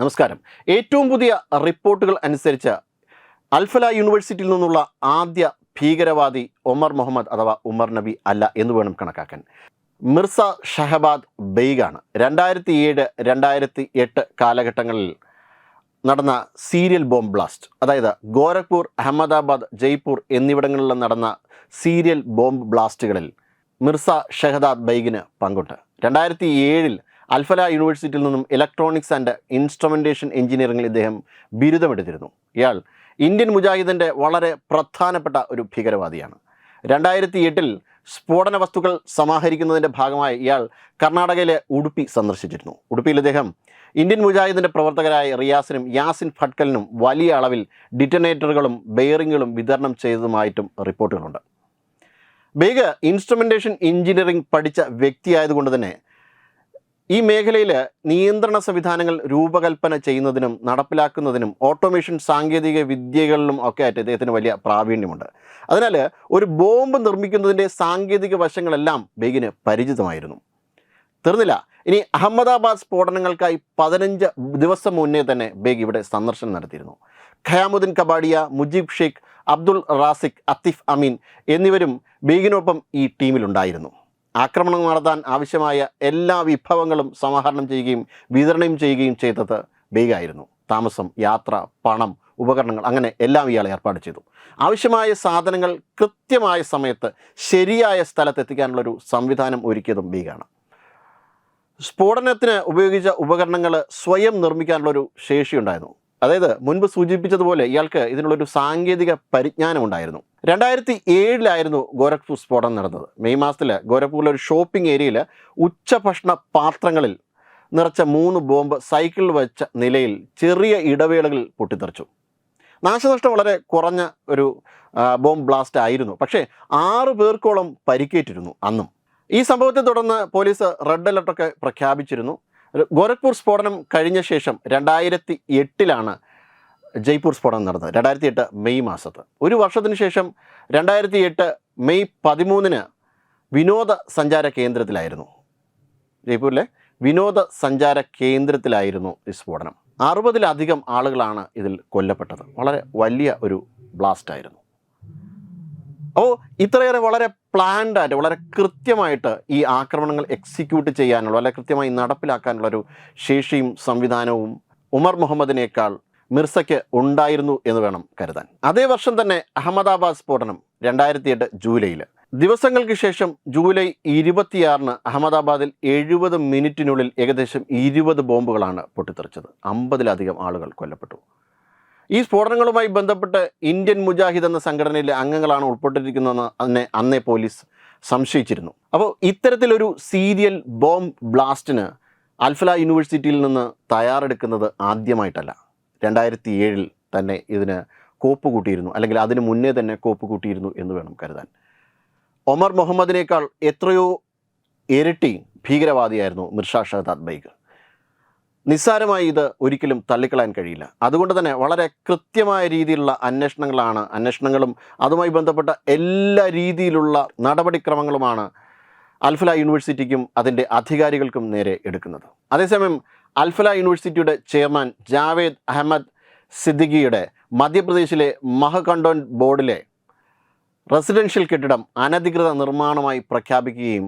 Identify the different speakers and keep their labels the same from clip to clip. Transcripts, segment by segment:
Speaker 1: നമസ്കാരം. ഏറ്റവും പുതിയ റിപ്പോർട്ടുകൾ അനുസരിച്ച് അൽഫല യൂണിവേഴ്സിറ്റിയിൽ നിന്നുള്ള ആദ്യ ഭീകരവാദി ഒമർ മുഹമ്മദ് അഥവാ ഉമർ നബി അല്ല എന്ന് വേണം കണക്കാക്കാൻ. മിർസ ഷഹബാദ് ബെയ്ഗാണ്. രണ്ടായിരത്തി ഏഴ് രണ്ടായിരത്തി എട്ട് കാലഘട്ടങ്ങളിൽ നടന്ന സീരിയൽ ബോംബ് ബ്ലാസ്റ്റ് അതായത് ഗോരഖ്പൂർ അഹമ്മദാബാദ് ജയ്പൂർ എന്നിവിടങ്ങളിൽ നടന്ന സീരിയൽ ബോംബ് ബ്ലാസ്റ്റുകളിൽ മിർസ ഷഹദാദ് ബൈഗിന് പങ്കുണ്ട്. രണ്ടായിരത്തി ഏഴിൽ അൽഫല യൂണിവേഴ്സിറ്റിയിൽ നിന്നും ഇലക്ട്രോണിക്സ് ആൻഡ് ഇൻസ്ട്രുമെന്റേഷൻ എഞ്ചിനീയറിംഗിൽ ഇദ്ദേഹം ബിരുദമെടുത്തിരുന്നു. ഇയാൾ ഇന്ത്യൻ മുജാഹിദിന്റെ വളരെ പ്രധാനപ്പെട്ട ഒരു ഭീകരവാദിയാണ്. രണ്ടായിരത്തി എട്ടിൽ സ്ഫോടന വസ്തുക്കൾ സമാഹരിക്കുന്നതിന്റെ ഭാഗമായി ഇയാൾ കർണാടകയിലെ ഉടുപ്പി സന്ദർശിച്ചിരുന്നു. ഉടുപ്പിയിൽ ഇദ്ദേഹം ഇന്ത്യൻ മുജാഹിദിന്റെ പ്രവർത്തകരായ റിയാസിനും യാസിൻ ഫട്കലിനും വലിയ അളവിൽ ഡിറ്റനേറ്ററുകളും ബെയറിങ്ങുകളും വിതരണം ചെയ്തതുമായിട്ടും റിപ്പോർട്ടുകളുണ്ട്. ബേഗ് ഇൻസ്ട്രുമെന്റേഷൻ എഞ്ചിനീയറിംഗ് പഠിച്ച വ്യക്തിയായതുകൊണ്ട് തന്നെ ഈ മേഖലയിൽ നിയന്ത്രണ സംവിധാനങ്ങൾ രൂപകൽപ്പന ചെയ്യുന്നതിനും നടപ്പിലാക്കുന്നതിനും ഓട്ടോമേഷൻ സാങ്കേതിക വിദ്യകളിലും ഒക്കെ ആയിട്ട് ഇദ്ദേഹത്തിന് വലിയ പ്രാവീണ്യമുണ്ട്. അതിനാൽ ഒരു ബോംബ് നിർമ്മിക്കുന്നതിന്റെ സാങ്കേതിക വശങ്ങളെല്ലാം ബെഗിന് പരിചിതമായിരുന്നു. തീർന്നില്ല. ഇനി അഹമ്മദാബാദ് സ്ഫോടനങ്ങൾക്കായി പതിനഞ്ച് ദിവസം മുന്നേ തന്നെ ബേഗ് ഇവിടെ സന്ദർശനം നടത്തിയിരുന്നു. ഖയാമുദ്ദീൻ കബാഡിയ മുജീബ് ഷെയ്ഖ് അബ്ദുൾ റാസിഖ് അത്തിഫ് അമീൻ എന്നിവരും ബേഗിനൊപ്പം ഈ ടീമിലുണ്ടായിരുന്നു. ആക്രമണം നടത്താൻ ആവശ്യമായ എല്ലാ വിഭവങ്ങളും സമാഹരണം ചെയ്യുകയും വിതരണം ചെയ്യുകയും ചെയ്തത് ബേഗായിരുന്നു. താമസം യാത്ര പണം ഉപകരണങ്ങൾ അങ്ങനെ എല്ലാം ഇയാൾ ഏർപ്പാട് ചെയ്തു. ആവശ്യമായ സാധനങ്ങൾ കൃത്യമായ സമയത്ത് ശരിയായ സ്ഥലത്ത് എത്തിക്കാനുള്ളൊരു സംവിധാനം ഒരുക്കിയതും ബീഗാണ്. സ്ഫോടനത്തിന് ഉപയോഗിച്ച ഉപകരണങ്ങൾ സ്വയം നിർമ്മിക്കാനുള്ളൊരു ശേഷിയുണ്ടായിരുന്നു. അതായത് മുൻപ് സൂചിപ്പിച്ചതുപോലെ ഇയാൾക്ക് ഇതിനുള്ളൊരു സാങ്കേതിക പരിജ്ഞാനം ഉണ്ടായിരുന്നു രണ്ടായിരത്തി ഏഴിലായിരുന്നു ഗോരഖ്പൂർ സ്ഫോടനം നടന്നത്. മെയ് മാസത്തിൽ ഗോരഖ്പൂരിലെ ഒരു ഷോപ്പിംഗ് ഏരിയയിൽ ഉച്ചഭക്ഷണ പാത്രങ്ങളിൽ നിറച്ച മൂന്ന് ബോംബ് സൈക്കിളിൽ വെച്ച നിലയിൽ ചെറിയ ഇടവേളകളിൽ പൊട്ടിത്തെറിച്ചു. നാശനഷ്ടം വളരെ കുറഞ്ഞ ഒരു ബോംബ് ബ്ലാസ്റ്റ് ആയിരുന്നു. പക്ഷേ ആറ് പേർക്കോളം പരിക്കേറ്റിരുന്നു അന്നും. ഈ സംഭവത്തെ തുടർന്ന് പോലീസ് റെഡ് അലർട്ടൊക്കെ പ്രഖ്യാപിച്ചിരുന്നു. ഗോരഖ്പൂർ സ്ഫോടനം കഴിഞ്ഞ ശേഷം രണ്ടായിരത്തി എട്ടിലാണ് ജയ്പൂർ സ്ഫോടനം നടന്നത് രണ്ടായിരത്തി എട്ട് മെയ് മാസത്ത്. ഒരു വർഷത്തിന് ശേഷം രണ്ടായിരത്തി എട്ട് മെയ് പതിമൂന്നിന് വിനോദ സഞ്ചാര കേന്ദ്രത്തിലായിരുന്നു. ജയ്പൂരിലെ വിനോദ സഞ്ചാര കേന്ദ്രത്തിലായിരുന്നു ഈ സ്ഫോടനം. അറുപതിലധികം ആളുകളാണ് ഇതിൽ കൊല്ലപ്പെട്ടത്. വളരെ വലിയ ഒരു ബ്ലാസ്റ്റ് ആയിരുന്നു. അപ്പോൾ ഇത്രയേറെ വളരെ പ്ലാൻഡായിട്ട് വളരെ കൃത്യമായിട്ട് ഈ ആക്രമണങ്ങൾ എക്സിക്യൂട്ട് ചെയ്യാനുള്ള വളരെ കൃത്യമായി നടപ്പിലാക്കാനുള്ള ഒരു ശേഷിയും സംവിധാനവും ഉമർ മുഹമ്മദിനേക്കാൾ മിർസയ്ക്ക് ഉണ്ടായിരുന്നു എന്ന് വേണം കരുതാൻ. അതേ വർഷം തന്നെ അഹമ്മദാബാദ് സ്ഫോടനം രണ്ടായിരത്തി എട്ട് ജൂലൈയിൽ. ദിവസങ്ങൾക്ക് ശേഷം ജൂലൈ ഇരുപത്തിയാറിന് അഹമ്മദാബാദിൽ എഴുപത് മിനിറ്റിനുള്ളിൽ ഏകദേശം ഇരുപത് ബോംബുകളാണ് പൊട്ടിത്തെറിച്ചത്. അമ്പതിലധികം ആളുകൾ കൊല്ലപ്പെട്ടു. ഈ സ്ഫോടനങ്ങളുമായി ബന്ധപ്പെട്ട് ഇന്ത്യൻ മുജാഹിദ് എന്ന സംഘടനയിലെ അംഗങ്ങളാണ് ഉൾപ്പെട്ടിരിക്കുന്നതെന്ന് അന്നെ അന്നേ പോലീസ് സംശയിച്ചിരുന്നു. അപ്പോൾ ഇത്തരത്തിലൊരു സീരിയൽ ബോംബ് ബ്ലാസ്റ്റിന് അൽഫല യൂണിവേഴ്സിറ്റിയിൽ നിന്ന് തയ്യാറെടുക്കുന്നത് ആദ്യമായിട്ടല്ല. രണ്ടായിരത്തി ഏഴിൽ തന്നെ ഇതിന് കോപ്പ് കൂട്ടിയിരുന്നു അല്ലെങ്കിൽ അതിന് മുന്നേ തന്നെ കോപ്പ് കൂട്ടിയിരുന്നു എന്ന് വേണം കരുതാൻ. ഒമർ മുഹമ്മദിനേക്കാൾ എത്രയോ ഇരട്ടി ഭീകരവാദിയായിരുന്നു മിർഷാ ഷഹദാദ് ബൈഗ് നിസ്സാരമായി ഇത് ഒരിക്കലും തള്ളിക്കളയാൻ കഴിയില്ല. അതുകൊണ്ട് തന്നെ വളരെ കൃത്യമായ രീതിയിലുള്ള അന്വേഷണങ്ങളാണ് അന്വേഷണങ്ങളും അതുമായി ബന്ധപ്പെട്ട എല്ലാ രീതിയിലുള്ള നടപടിക്രമങ്ങളുമാണ് അൽഫല യൂണിവേഴ്സിറ്റിക്കും അതിന്റെ അധികാരികൾക്കും നേരെ എടുക്കുന്നത്. അതേസമയം അൽഫല യൂണിവേഴ്സിറ്റിയുടെ ചെയർമാൻ ജാവേദ് അഹമ്മദ് സിദ്ദിഖിയുടെ മധ്യപ്രദേശിലെ മഹകണ്ടോൻ ബോർഡിലെ റെസിഡൻഷ്യൽ കെട്ടിടം അനധികൃത നിർമ്മാണമായി പ്രഖ്യാപിക്കുകയും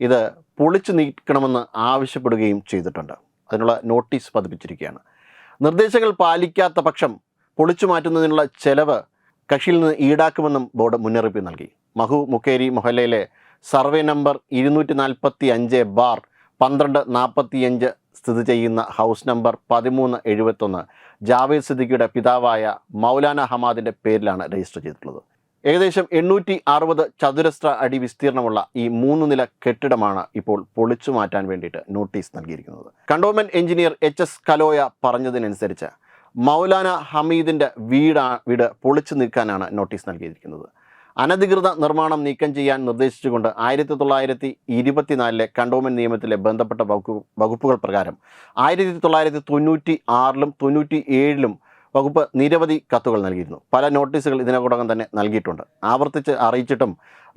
Speaker 1: ഇത് പൊളിച്ചു നീക്കണമെന്ന് ആവശ്യപ്പെടുകയും ചെയ്തിട്ടുണ്ട്. അതിനുള്ള നോട്ടീസ് പതിപ്പിച്ചിരിക്കുകയാണ്. നിർദ്ദേശങ്ങൾ പാലിക്കാത്ത പക്ഷം പൊളിച്ചു മാറ്റുന്നതിനുള്ള ചെലവ് കക്ഷിയിൽ നിന്ന് ഈടാക്കുമെന്നും ബോർഡ് മുന്നറിയിപ്പ് നൽകി. മഹു മുക്കേരി മൊഹല്ലയിലെ സർവേ നമ്പർ ഇരുന്നൂറ്റി നാൽപ്പത്തി അഞ്ച് ബാർ പന്ത്രണ്ട് നാൽപ്പത്തിയഞ്ച് സ്ഥിതി ചെയ്യുന്ന ഹൗസ് നമ്പർ പതിമൂന്ന് എഴുപത്തൊന്ന്. ജാവേദ് സിദ്ദിഖിയുടെ പിതാവായ മൗലാന ഹമാദിന്റെ പേരിലാണ് രജിസ്റ്റർ ചെയ്തിട്ടുള്ളത്. ഏകദേശം എണ്ണൂറ്റി അറുപത് ചതുരശ്ര അടി വിസ്തീർണമുള്ള ഈ മൂന്ന് നില കെട്ടിടമാണ് ഇപ്പോൾ പൊളിച്ചു മാറ്റാൻ വേണ്ടിയിട്ട് നോട്ടീസ് നൽകിയിരിക്കുന്നത്. കണ്ടോൺമെന്റ് എഞ്ചിനീയർ എച്ച് എസ് കലോയ പറഞ്ഞതിനനുസരിച്ച് മൗലാന ഹമീദിന്റെ വീടാ വീട് പൊളിച്ചു നീക്കാനാണ് നോട്ടീസ് നൽകിയിരിക്കുന്നത്. അനധികൃത നിർമ്മാണം നീക്കം ചെയ്യാൻ നിർദ്ദേശിച്ചുകൊണ്ട് ആയിരത്തി തൊള്ളായിരത്തി ഇരുപത്തിനാലിലെ കണ്ടോൺമെന്റ് നിയമത്തിലെ ബന്ധപ്പെട്ട വകുപ്പുകൾ പ്രകാരം ആയിരത്തി തൊള്ളായിരത്തി തൊണ്ണൂറ്റി ആറിലും തൊണ്ണൂറ്റി ഏഴിലും വകുപ്പ് നിരവധി കത്തുകൾ നൽകിയിരുന്നു. പല നോട്ടീസുകൾ ഇതിനോടകം തന്നെ നൽകിയിട്ടുണ്ട്. ആവർത്തിച്ച് അറിയിച്ചിട്ടും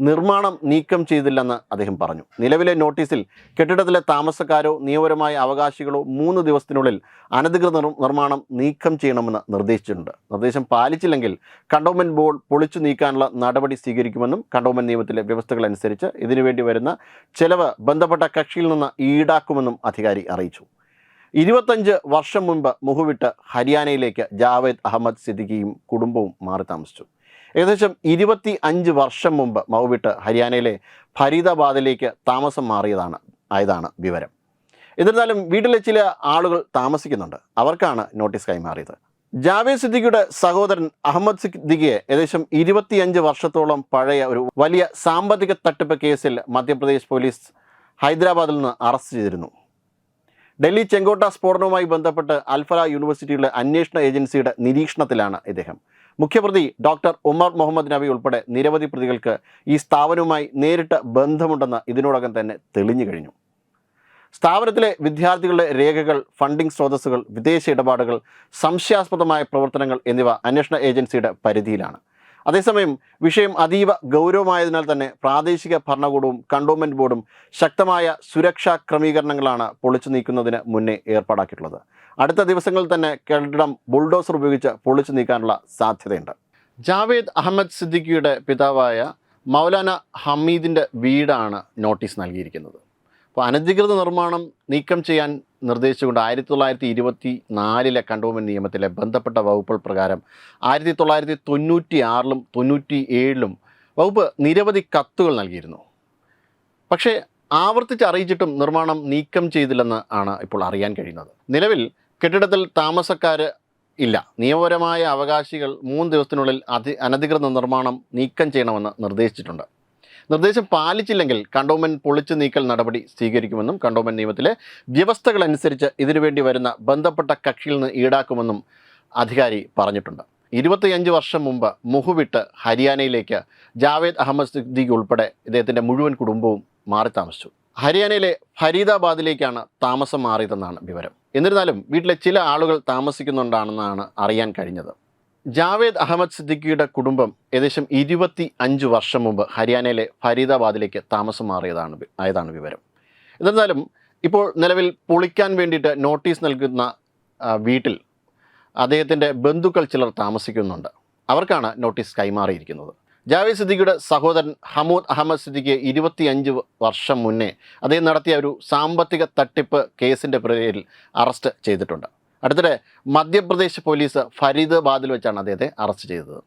Speaker 1: നിർമ്മാണം നീക്കം ചെയ്തില്ലെന്ന് അദ്ദേഹം പറഞ്ഞു. നിലവിലെ നോട്ടീസിൽ കെട്ടിടത്തിലെ താമസക്കാരോ നിയമപരമായ അവകാശികളോ മൂന്ന് ദിവസത്തിനുള്ളിൽ അനധികൃത നിർമ്മാണം നീക്കം ചെയ്യണമെന്ന് നിർദ്ദേശിച്ചിട്ടുണ്ട്. നിർദ്ദേശം പാലിച്ചില്ലെങ്കിൽ കണ്ടോൺമെന്റ് ബോർഡ് പൊളിച്ചു നീക്കാനുള്ള നടപടി സ്വീകരിക്കുമെന്നും കണ്ടോൺമെന്റ് നിയമത്തിലെ വ്യവസ്ഥകൾ അനുസരിച്ച് ഇതിനുവേണ്ടി വരുന്ന ചെലവ് ബന്ധപ്പെട്ട കക്ഷിയിൽ നിന്ന് ഈടാക്കുമെന്നും അധികാരി അറിയിച്ചു. ഇരുപത്തഞ്ച് വർഷം മുൻപ് മുഹുവിട്ട് ഹരിയാനയിലേക്ക് ജാവേദ് അഹമ്മദ് സിദ്ദിഖിയും കുടുംബവും മാറി താമസിച്ചു. ഏകദേശം ഇരുപത്തി അഞ്ച് വർഷം മുമ്പ് മൗവിട്ട് ഹരിയാനയിലെ ഫരീദാബാദിലേക്ക് താമസം മാറിയതാണ് ആയതാണ് വിവരം. എന്നിരുന്നാലും വീട്ടിലെ ചില ആളുകൾ താമസിക്കുന്നുണ്ട്. അവർക്കാണ് നോട്ടീസ് കൈമാറിയത്. ജാവേദ് സിദ്ദിഖിയുടെ സഹോദരൻ അഹമ്മദ് സിദ്ദിഖിയെ ഏകദേശം ഇരുപത്തിയഞ്ച് വർഷത്തോളം പഴയ ഒരു വലിയ സാമ്പത്തിക തട്ടിപ്പ് കേസിൽ മധ്യപ്രദേശ് പോലീസ് ഹൈദരാബാദിൽ നിന്ന് അറസ്റ്റ് ചെയ്തിരുന്നു. ഡൽഹി ചെങ്കോട്ട സ്ഫോടനവുമായി ബന്ധപ്പെട്ട് അൽഫല യൂണിവേഴ്സിറ്റിയുടെ അന്വേഷണ ഏജൻസിയുടെ നിരീക്ഷണത്തിലാണ് ഇദ്ദേഹം. മുഖ്യപ്രതി ഡോക്ടർ ഉമർ മുഹമ്മദ് നബി ഉൾപ്പെടെ നിരവധി പ്രതികൾക്ക് ഈ സ്ഥാപനവുമായി നേരിട്ട് ബന്ധമുണ്ടെന്ന് ഇതിനോടകം തന്നെ തെളിഞ്ഞു കഴിഞ്ഞു. സ്ഥാപനത്തിലെ വിദ്യാർത്ഥികളുടെ രേഖകൾ ഫണ്ടിംഗ് സ്രോതസ്സുകൾ വിദേശ ഇടപാടുകൾ സംശയാസ്പദമായ പ്രവർത്തനങ്ങൾ എന്നിവ അന്വേഷണ ഏജൻസിയുടെ പരിധിയിലാണ്. അതേസമയം വിഷയം അതീവ ഗൗരവമായതിനാൽ തന്നെ പ്രാദേശിക ഭരണകൂടവും കണ്ടോൺമെന്റ് ബോർഡും ശക്തമായ സുരക്ഷാ ക്രമീകരണങ്ങളാണ് പൊളിച്ചു നീക്കുന്നതിന് മുന്നേ ഏർപ്പാടാക്കിയിട്ടുള്ളത്. അടുത്ത ദിവസങ്ങളിൽ തന്നെ കെട്ടിടം ബുൾഡോസർ ഉപയോഗിച്ച് പൊളിച്ചു നീക്കാനുള്ള സാധ്യതയുണ്ട്. ജാവേദ് അഹമ്മദ് സിദ്ദിഖിയുടെ പിതാവായ മൗലാന ഹമീദിന്റെ വീടാണ് നോട്ടീസ് നൽകിയിരിക്കുന്നത്. അപ്പോൾ അനധികൃത നിർമ്മാണം നീക്കം ചെയ്യാൻ നിർദ്ദേശിച്ചുകൊണ്ട് ആയിരത്തി തൊള്ളായിരത്തി ഇരുപത്തി നാലിലെ കണ്ടോൺമെന്റ് നിയമത്തിലെ ബന്ധപ്പെട്ട വകുപ്പുകൾ പ്രകാരം ആയിരത്തി തൊള്ളായിരത്തി തൊണ്ണൂറ്റി ആറിലും തൊണ്ണൂറ്റി ഏഴിലും വകുപ്പ് നിരവധി കത്തുകൾ നൽകിയിരുന്നു. പക്ഷേ ആവർത്തിച്ച് അറിയിച്ചിട്ടും നിർമ്മാണം നീക്കം ചെയ്തില്ലെന്ന് ആണ് ഇപ്പോൾ അറിയാൻ കഴിയുന്നത്. നിലവിൽ കെട്ടിടത്തിൽ താമസക്കാർ ഇല്ല. നിയമപരമായ അവകാശികൾ മൂന്ന് ദിവസത്തിനുള്ളിൽ അധി അനധികൃത നിർമ്മാണം നീക്കം ചെയ്യണമെന്ന് നിർദ്ദേശിച്ചിട്ടുണ്ട്. നിർദ്ദേശം പാലിച്ചില്ലെങ്കിൽ കണ്ടോൺമെന്റ് പൊളിച്ചു നീക്കൽ നടപടി സ്വീകരിക്കുമെന്നും കണ്ടോൺമെന്റ് നിയമത്തിലെ വ്യവസ്ഥകൾ അനുസരിച്ച് ഇതിനുവേണ്ടി വരുന്ന ബന്ധപ്പെട്ട കക്ഷിയിൽ നിന്ന് ഈടാക്കുമെന്നും അധികാരി പറഞ്ഞിട്ടുണ്ട്. ഇരുപത്തിയഞ്ച് വർഷം മുമ്പ് മുഹുവിട്ട് ഹരിയാനയിലേക്ക് ജാവേദ് അഹമ്മദ് സിദ്ദീഖ് ഉൾപ്പെടെ ഇദ്ദേഹത്തിന്റെ മുഴുവൻ കുടുംബവും മാറി താമസിച്ചു. ഹരിയാനയിലെ ഫരീദാബാദിലേക്കാണ് താമസം മാറിയതെന്നാണ് വിവരം. എന്നിരുന്നാലും വീട്ടിലെ ചില ആളുകൾ താമസിക്കുന്നുണ്ടാണെന്നാണ് അറിയാൻ കഴിഞ്ഞത്. ജാവേദ് അഹമ്മദ് സിദ്ദിഖിയുടെ കുടുംബം ഏകദേശം ഇരുപത്തി അഞ്ച് വർഷം മുമ്പ് ഹരിയാനയിലെ ഫരീദാബാദിലേക്ക് താമസം മാറിയതാണ് ആയതാണ് വിവരം. എന്നിരുന്നാലും ഇപ്പോൾ നിലവിൽ പൊളിക്കാൻ വേണ്ടിയിട്ട് നോട്ടീസ് നൽകുന്ന വീട്ടിൽ അദ്ദേഹത്തിന്റെ ബന്ധുക്കൾ ചിലർ താമസിക്കുന്നുണ്ട്. അവർക്കാണ് നോട്ടീസ് കൈമാറിയിരിക്കുന്നത്. ജാവേദ് സിദ്ദിഖിയുടെ സഹോദരൻ ഹമൂദ് അഹമ്മദ് സിദ്ദിഖിയെ ഇരുപത്തിയഞ്ച് വർഷം മുന്നേ അദ്ദേഹം നടത്തിയ ഒരു സാമ്പത്തിക തട്ടിപ്പ് കേസിന്റെ പേരിൽ അറസ്റ്റ് ചെയ്തിട്ടുണ്ട്. അടുത്തിടെ മധ്യപ്രദേശ് പോലീസ് ഫരീദ് ബാദിൽ വെച്ചാണ് അദ്ദേഹത്തെ അറസ്റ്റ് ചെയ്തത്.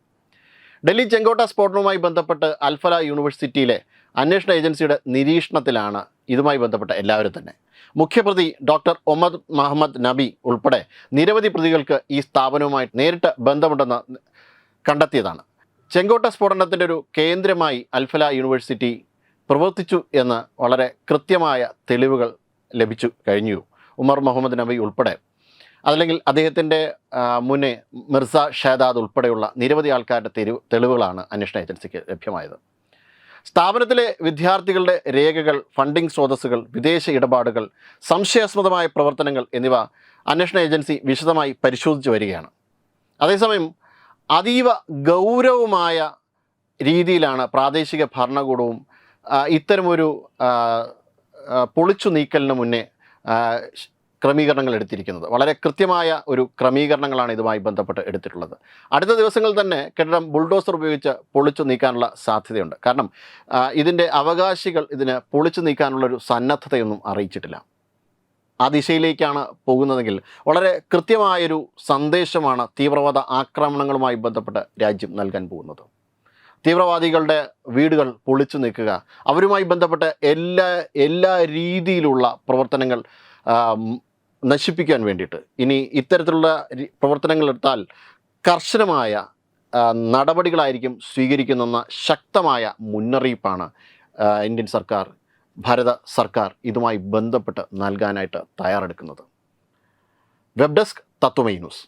Speaker 1: ഡൽഹി ചെങ്കോട്ട സ്ഫോടനവുമായി ബന്ധപ്പെട്ട് അൽഫല യൂണിവേഴ്സിറ്റിയിലെ അന്വേഷണ ഏജൻസിയുടെ നിരീക്ഷണത്തിലാണ് ഇതുമായി ബന്ധപ്പെട്ട എല്ലാവരും തന്നെ. മുഖ്യപ്രതി ഡോക്ടർ ഒമർ മുഹമ്മദ് നബി ഉൾപ്പെടെ നിരവധി പ്രതികൾക്ക് ഈ സ്ഥാപനവുമായി നേരിട്ട് ബന്ധമുണ്ടെന്ന് കണ്ടെത്തിയതാണ്. ചെങ്കോട്ട സ്ഫോടനത്തിന്റെ ഒരു കേന്ദ്രമായി അൽഫല യൂണിവേഴ്സിറ്റി പ്രവർത്തിച്ചു എന്ന് വളരെ കൃത്യമായ തെളിവുകൾ ലഭിച്ചു കഴിഞ്ഞു. ഉമർ മുഹമ്മദ് നബി ഉൾപ്പെടെ അതല്ലെങ്കിൽ അദ്ദേഹത്തിന്റെ മുന്നേ മിർസ ഷേദാദ് ഉൾപ്പെടെയുള്ള നിരവധി ആൾക്കാരുടെ തെരുവ് തെളിവുകളാണ് അന്വേഷണ ഏജൻസിക്ക് ലഭ്യമായത്. സ്ഥാപനത്തിലെ വിദ്യാർത്ഥികളുടെ രേഖകൾ ഫണ്ടിംഗ് സ്രോതസ്സുകൾ വിദേശ ഇടപാടുകൾ സംശയാസ്പദമായ പ്രവർത്തനങ്ങൾ എന്നിവ അന്വേഷണ ഏജൻസി വിശദമായി പരിശോധിച്ച് വരികയാണ്. അതേസമയം അതീവ ഗൗരവമായ രീതിയിലാണ് പ്രാദേശിക ഭരണകൂടവും ഇത്തരമൊരു പൊളിച്ചു നീക്കലിന് മുന്നേ ക്രമീകരണങ്ങൾ എടുത്തിരിക്കുന്നത്. വളരെ കൃത്യമായ ഒരു ക്രമീകരണങ്ങളാണ് ഇതുമായി ബന്ധപ്പെട്ട് എടുത്തിട്ടുള്ളത്. അടുത്ത ദിവസങ്ങളിൽ തന്നെ കെട്ടിടം ബുൾഡോസർ ഉപയോഗിച്ച് പൊളിച്ചു നീക്കാനുള്ള സാധ്യതയുണ്ട്. കാരണം ഇതിന്റെ അവകാശികൾ ഇതിന് പൊളിച്ചു നീക്കാനുള്ള ഒരു സന്നദ്ധതയൊന്നും അറിയിച്ചിട്ടില്ല. ആ ദിശയിലേക്കാണ് പോകുന്നതെങ്കിൽ വളരെ കൃത്യമായൊരു സന്ദേശമാണ് തീവ്രവാദ ആക്രമണങ്ങളുമായി ബന്ധപ്പെട്ട് രാജ്യം നൽകാൻ പോകുന്നത്. തീവ്രവാദികളുടെ വീടുകൾ പൊളിച്ചു നീക്കുക അവരുമായി ബന്ധപ്പെട്ട എല്ലാ എല്ലാ രീതിയിലുള്ള പ്രവർത്തനങ്ങൾ നശിപ്പിക്കാൻ വേണ്ടിയിട്ട്. ഇനി ഇത്തരത്തിലുള്ള പ്രവർത്തനങ്ങൾ എടുത്താൽ കർശനമായ നടപടികളായിരിക്കും സ്വീകരിക്കുന്നെന്ന ശക്തമായ മുന്നറിയിപ്പാണ് ഇന്ത്യൻ സർക്കാർ ഭാരത സർക്കാർ ഇതുമായി ബന്ധപ്പെട്ട് നൽകാനായിട്ട് തയ്യാറെടുക്കുന്നത്. Web desk Tatvamayi news.